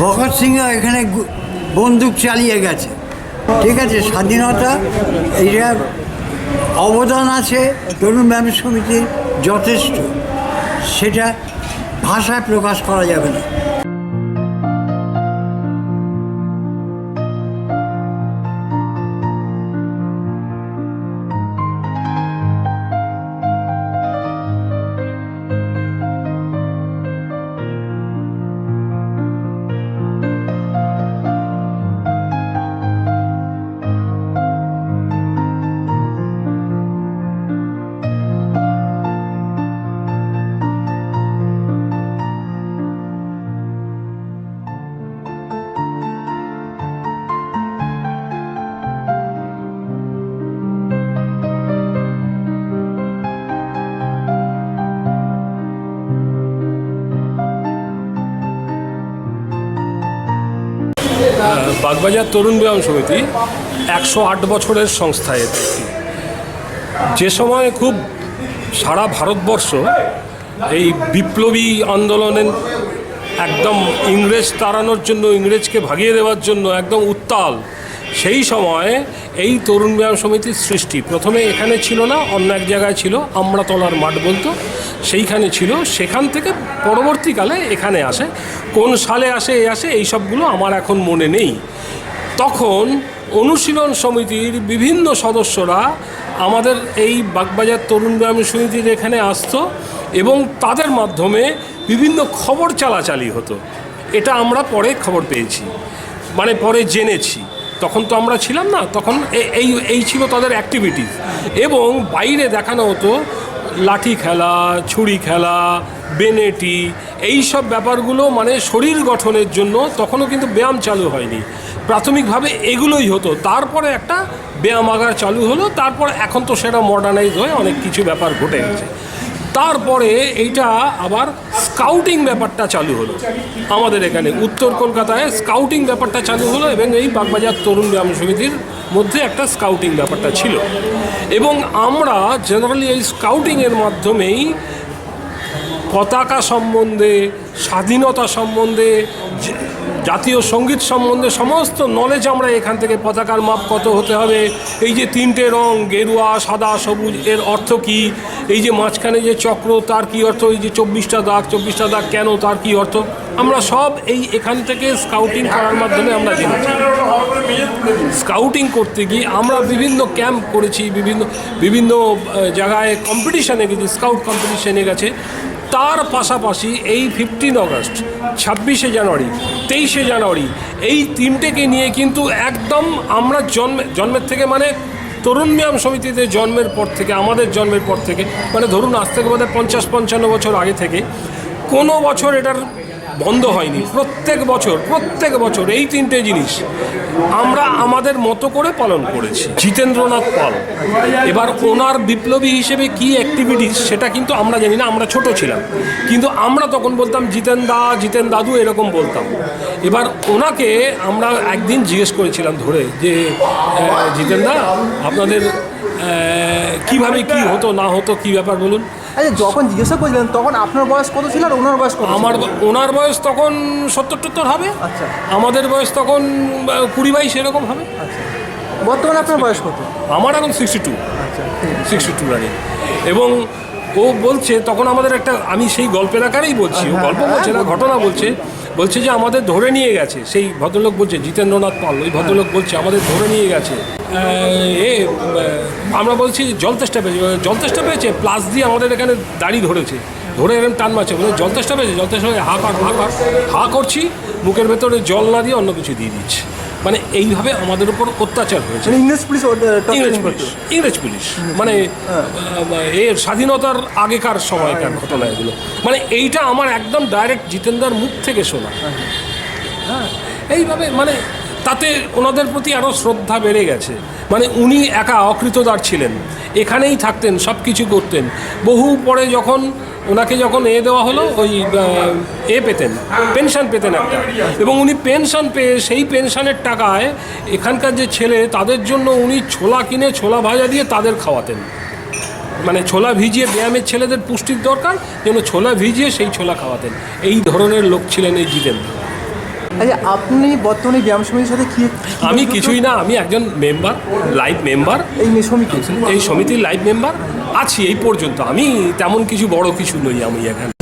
ভগৎ সিং এখানে বন্দুক চালিয়ে গেছে। ঠিক আছে, স্বাধীনতা, এইটা অবদান আছে, তরুণ ব্যায়াম সমিতির যথেষ্ট। সেটা ভাষায় প্রকাশ করা যাবে না। বাগবাজার তরুণ ব্যায়াম সমিতি একশো আট বছরের সংস্থা এটি যে সময়ে খুব সারা ভারতবর্ষ এই বিপ্লবী আন্দোলনের একদম ইংরেজ তাড়ানোর জন্য, ইংরেজকে ভাগিয়ে দেওয়ার জন্য একদম উত্তাল সেই সময় এই তরুণ ব্যায়াম সমিতির সৃষ্টি। প্রথমে এখানে ছিল না, অন্য এক জায়গায় ছিল আমরাতলার মাঠ বলতো। সেইখানে ছিল, সেখান থেকে পরবর্তীকালে এখানে আসে। কোন সালে আসে, এ আসে, এই সবগুলো আমার এখন মনে নেই। তখন অনুশীলন সমিতির বিভিন্ন সদস্যরা আমাদের এই বাগবাজার তরুণ ব্যায়াম সমিতির এখানে আসতো এবং তাদের মাধ্যমে বিভিন্ন খবর চালাচালি হতো। এটা আমরা পরে খবর পেয়েছি মানে পরে জেনেছি। তখন তো আমরা ছিলাম না, তখন এই এই ছিল তাদের অ্যাক্টিভিটিস এবং বাইরে দেখানো হতো লাঠি খেলা, ছুরি খেলা, বেনেটি এই সব ব্যাপারগুলো মানে শরীর গঠনের জন্য তখনও কিন্তু ব্যায়াম চালু হয়নি। প্রাথমিকভাবে এগুলোই হতো। তারপরে একটা ব্যায়াম ব্যায়ামাগার চালু হলো, তারপর এখন তো সেটা মডার্নাইজ হয়ে অনেক কিছু ব্যাপার ঘটে গেছে। তারপরে এইটা আবার স্কাউটিং ব্যাপারটা চালু হলো। আমাদের এখানে উত্তর কলকাতায় স্কাউটিং ব্যাপারটা চালু হলো এবং এই বাগবাজার তরুণ ব্যায়াম সমিতির মধ্যে একটা স্কাউটিং ব্যাপারটা ছিল। এবং আমরা জেনারেলি এই স্কাউটিংয়ের মাধ্যমেই পতাকা সম্বন্ধে, স্বাধীনতা সম্বন্ধে জাতীয় সংগীত সম্বন্ধে সমস্ত নলেজ আমরা এখান থেকে, পতাকার মাপ কত হতে হবে, এই যে তিনটে রং, গেরুয়া, সাদা, সবুজ, এর অর্থ কি? এই যে মাঝখানে যে চক্র, তার কি অর্থ? এই যে চব্বিশটা দাগ চব্বিশটা দাগ কেন, তার কি অর্থ? আমরা সব এই এখান থেকে স্কাউটিং করার মাধ্যমে আমরা জেনেছি। স্কাউটিং করতে গিয়ে আমরা বিভিন্ন ক্যাম্প করেছি, বিভিন্ন বিভিন্ন জায়গায় কম্পিটিশানে গেছি স্কাউট কম্পিটিশানে গেছে। তার পাশাপাশি এই ফিফটিন অগস্ট ছাব্বিশে জানুয়ারি তেইশে জানুয়ারি এই তিনটেকে নিয়ে কিন্তু একদম আমরা জন্মে, জন্মের থেকে মানে তরুণ ব্যায়াম সমিতিতে জন্মের পর থেকে, আমাদের জন্মের পর থেকে মানে ধরুন আজ থেকে আমাদের পঞ্চাশ পঞ্চান্ন বছর আগে থেকে, কোনো বছর এটার বন্ধ হয়নি। প্রত্যেক বছর প্রত্যেক বছর এই তিনটে জিনিস আমরা আমাদের মতো করে পালন করেছি। জিতেন্দ্রনাথ পাল। এবার ওনার বিপ্লবী হিসেবে কি অ্যাক্টিভিটিস সেটা কিন্তু আমরা জানি না, আমরা ছোট ছিলাম। কিন্তু আমরা তখন বলতাম, জিতেন দা, জিতেন দাদু, এরকম বলতাম। এবার ওনাকে আমরা একদিন জিজ্ঞেস করেছিলাম ধরে যে জিতেন দা, আপনাদের কীভাবে কি হতো, না হতো, কি ব্যাপার বলুন? আচ্ছা যখন জিজ্ঞাসা করছিলেন তখন আপনার বয়স কত ছিল আর ওনার বয়স কত আমার ওনার বয়স তখন সত্তর টত্তর হবে। আচ্ছা। আমাদের বয়স তখন কুড়ি বাইশ এরকম হবে। বর্তমানে আপনার বয়স কত? আমার এখন সিক্সটি টু আচ্ছা সিক্সটি টু রানিং। এবং ও বলছে তখন আমাদের একটা আমি সেই গল্পের আকারেই বলছি ও গল্প বলছে না ঘটনা বলছে। বলছে যে আমাদের ধরে নিয়ে গেছে। সেই ভদ্রলোক বলছে, জিতেন্দ্রনাথ পাল ওই ভদ্রলোক বলছে, আমাদের ধরে নিয়ে গেছে। এ আমরা বলছি জল তেষ্টা পেয়েছে। জল তেষ্টা পেয়েছে, প্লাস দিয়ে আমাদের এখানে দাড়ি ধরেছে। ধরে এরকম টান মারছে। বলে জল তেষ্টা পেয়েছে? জল তেষ্টা পেয়েছে হা কর হা কর হা করছি, মুখের ভেতরে জল না দিয়ে অন্য কিছু দিয়ে দিচ্ছে। মানে এইভাবে আমাদের উপর অত্যাচার হয়েছে। মানে ইংরেজ পুলিশ ইংরেজ পুলিশ ইংরেজ পুলিশ। মানে আহ, এর স্বাধীনতার আগেকার সময়কার ঘটনা এগুলো মানে এইটা আমার একদম ডাইরেক্ট জিতেন্দার মুখ থেকে শোনা। হ্যাঁ। এইভাবে মানে তাতে ওনাদের প্রতি আরও শ্রদ্ধা বেড়ে গেছে। মানে উনি একা অকৃতদার ছিলেন। এখানেই থাকতেন সব কিছু করতেন। বহু পরে যখন ওনাকে যখন এ দেওয়া হলো, ওই এ পেতেন, পেনশন পেতেন একটা। এবং উনি পেনশন পেয়ে সেই পেনশনের টাকায় এখানকার যে ছেলে, তাদের জন্য উনি ছোলা কিনে ছোলা ভাজা দিয়ে তাদের খাওয়াতেন। মানে ছোলা ভিজিয়ে ব্যায়ামের ছেলেদের পুষ্টির দরকার, যেন ছোলা ভিজিয়ে সেই ছোলা খাওয়াতেন। এই ধরনের লোক ছিলেন এই জিতেন্দ্র। আচ্ছা আপনি বর্তমানে ব্যায়াম সমিতির সাথে কি আমি কিছুই না আমি একজন মেম্বার লাইভ মেম্বার এই মে- সমিতি? এই সমিতির লাইভ মেম্বার আছি এই পর্যন্ত। আমি তেমন কিছু বড় কিছু নই আমি এখানে।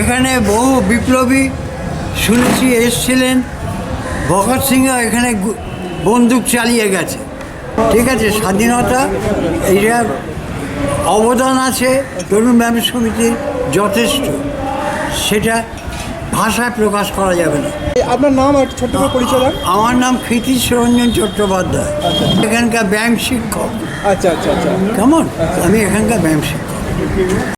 এখানে বহু বিপ্লবী শুনেছি এসছিলেন। ভগৎ সিংও এখানে বন্দুক চালিয়ে গেছে। ঠিক আছে স্বাধীনতা এইটা অবদান আছে। তরুণ ব্যায়াম সমিতির যথেষ্ট। সেটা ভাষায় প্রকাশ করা যাবে না। আপনার নাম আর ছোট্ট করে পরিচয় দেন। আমার নাম ক্ষিতীশ রঞ্জন চট্টোপাধ্যায়। এখানকার ব্যায়াম শিক্ষক। আচ্ছা আচ্ছা আচ্ছা। কেমন? আমি এখানকার ব্যায়াম শিক্ষক।